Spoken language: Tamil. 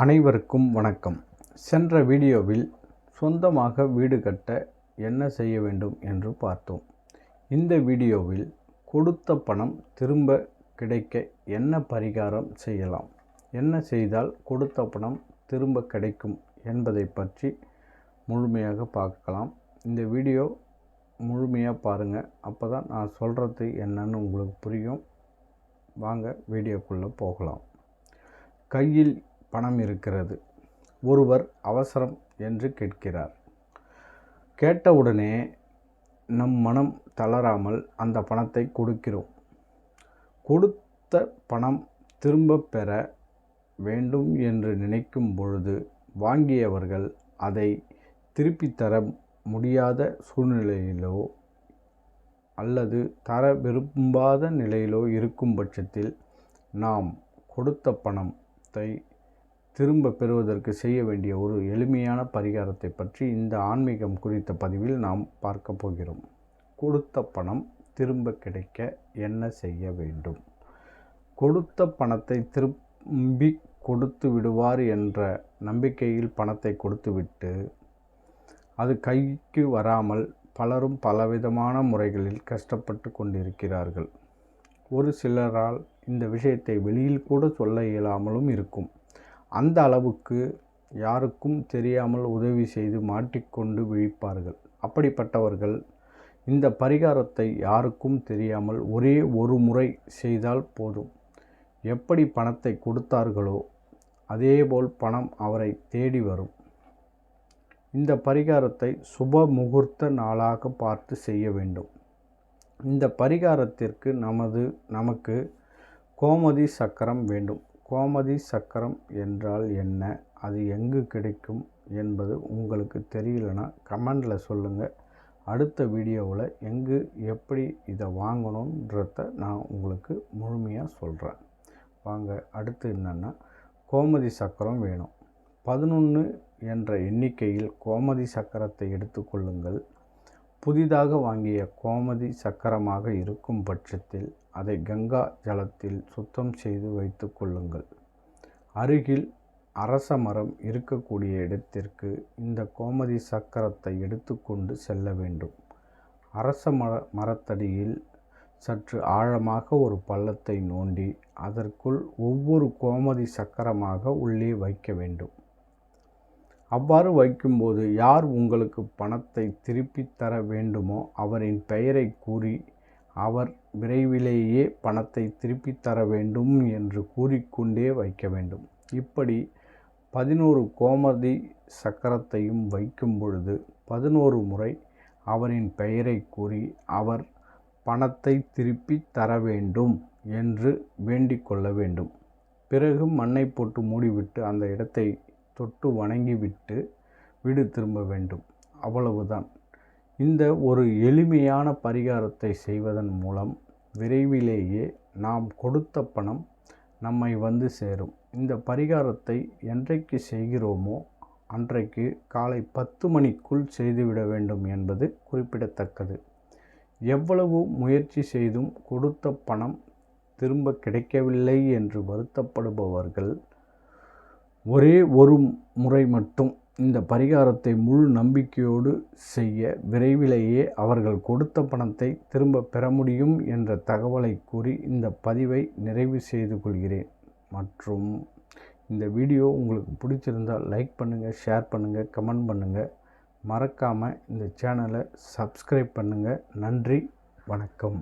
அனைவருக்கும் வணக்கம். சென்ற வீடியோவில் சொந்தமாக வீடு கட்ட என்ன செய்ய வேண்டும் என்று பார்த்தோம். இந்த வீடியோவில் கொடுத்த பணம் திரும்ப கிடைக்க என்ன பரிகாரம் செய்யலாம்? என்ன செய்தால் கொடுத்த பணம் திரும்ப கிடைக்கும் என்பதை பற்றி முழுமையாக பார்க்கலாம். இந்த வீடியோ முழுமையாக பாருங்கள் அப்போ தான் நான் சொல்கிறது என்னன்னு உங்களுக்கு புரியும். வாங்க வீடியோக்குள்ளே போகலாம். கையில் பணம் இருக்கிறது. ஒருவர் அவசரம் என்று கேட்கிறார். கேட்டவுடனே நம் மனம் தளராமல் அந்த பணத்தை கொடுக்கிறோம். கொடுத்த பணம் திரும்ப பெற வேண்டும் என்று நினைக்கும் பொழுது வாங்கியவர்கள் அதை திருப்பித் தர முடியாத சூழ்நிலையிலோ அல்லது தர விரும்பாத நிலையிலோ இருக்கும் பட்சத்தில் நாம் கொடுத்த பணத்தை திரும்ப பெறுவதற்கு செய்ய வேண்டிய ஒரு எளிமையான பரிகாரத்தை பற்றி இந்த ஆன்மீகம் குறித்த பதிவில் நாம் பார்க்க போகிறோம். கொடுத்த பணம் திரும்ப கிடைக்க என்ன செய்ய வேண்டும்? கொடுத்த பணத்தை திரும்பி கொடுத்து விடுவார் என்ற நம்பிக்கையில் பணத்தை கொடுத்துவிட்டு அது கைக்கு வராமல் பலரும் பலவிதமான முறைகளில் கஷ்டப்பட்டு கொண்டிருக்கிறார்கள். ஒரு சிலரால் இந்த விஷயத்தை வெளியில் கூட சொல்ல இயலாமலும் இருக்கும். அந்த அளவுக்கு யாருக்கும் தெரியாமல் உதவி செய்து மாட்டிக்கொண்டு விழிப்பார்கள். அப்படிப்பட்டவர்கள் இந்த பரிகாரத்தை யாருக்கும் தெரியாமல் ஒரே ஒரு முறை செய்தால் போதும். எப்படி பணத்தை கொடுத்தார்களோ அதேபோல் பணம் அவரை தேடி வரும். இந்த பரிகாரத்தை சுப முகூர்த்த நாளாக பார்த்து செய்ய வேண்டும். இந்த பரிகாரத்திற்கு நமது நமக்கு கோமதி சக்கரம் வேண்டும். கோமதி சக்கரம் என்றால் என்ன? அது எங்கு கிடைக்கும் என்பது உங்களுக்கு தெரியலனா கமெண்டில் சொல்லுங்கள் அடுத்த வீடியோவில் எங்கு எப்படி இதை வாங்கணுன்றத நான் உங்களுக்கு முழுமையாக சொல்கிறேன் வாங்க அடுத்து என்னென்னா கோமதி சக்கரம் வேணும். பதினொன்று என்ற எண்ணிக்கையில் கோமதி சக்கரத்தை எடுத்துக்கொள்ளுங்கள் புதிதாக வாங்கிய கோமதி சக்கரமாக இருக்கும் பட்சத்தில் அதை கங்கா ஜலத்தில் சுத்தம் செய்து வைத்து கொள்ளுங்கள். அருகில் அரச மரம் இருக்கக்கூடிய இடத்திற்கு இந்த கோமதி சக்கரத்தை எடுத்துக்கொண்டு செல்ல வேண்டும். அரச மர மரத்தடியில் சற்று ஆழமாக ஒரு பள்ளத்தை நோண்டி அதற்குள் ஒவ்வொரு கோமதி சக்கரமாக உள்ளே வைக்க வேண்டும். அவ்வாறு வைக்கும்போது யார் உங்களுக்கு பணத்தை திருப்பித் தர வேண்டுமோ அவரின் பெயரை கூறி அவர் விரைவிலேயே பணத்தை திருப்பித் தர வேண்டும் என்று கூறிக்கொண்டே வைக்க வேண்டும். இப்படி பதினோரு கோமதி சக்கரத்தையும் வைக்கும் பொழுது பதினோரு முறை அவரின் பெயரை கூறி அவர் பணத்தை திருப்பி தர வேண்டும் என்று வேண்டிக் கொள்ள வேண்டும் பிறகு மண்ணை போட்டு மூடிவிட்டு அந்த இடத்தை தொட்டு வணங்கிவிட்டு வீடு திரும்ப வேண்டும். அவ்வளவுதான். இந்த ஒரு எளிமையான பரிகாரத்தை செய்வதன் மூலம் விரைவிலேயே நாம் கொடுத்த பணம் நம்மை வந்து சேரும். இந்த பரிகாரத்தை என்றைக்கு செய்கிறோமோ அன்றைக்கு காலை பத்து மணிக்குள் செய்துவிட வேண்டும் என்பது குறிப்பிடத்தக்கது. எவ்வளவு முயற்சி செய்தும் கொடுத்த பணம் திரும்ப கிடைக்கவில்லை என்று வருத்தப்படுபவர்கள் ஒரே ஒரு முறை மட்டும் இந்த பரிகாரத்தை முழு நம்பிக்கையோடு செய்ய விரைவிலேயே அவர்கள் கொடுத்த பணத்தை திரும்ப பெற முடியும் என்ற தகவலை கூறி இந்த பதிவை நிறைவு செய்து கொள்கிறேன். மற்றும் இந்த வீடியோ உங்களுக்கு பிடிச்சிருந்தால் லைக் பண்ணுங்கள் ஷேர் பண்ணுங்கள் கமெண்ட் பண்ணுங்கள் மறக்காமல் இந்த சேனலை சப்ஸ்கிரைப் பண்ணுங்கள் நன்றி வணக்கம்.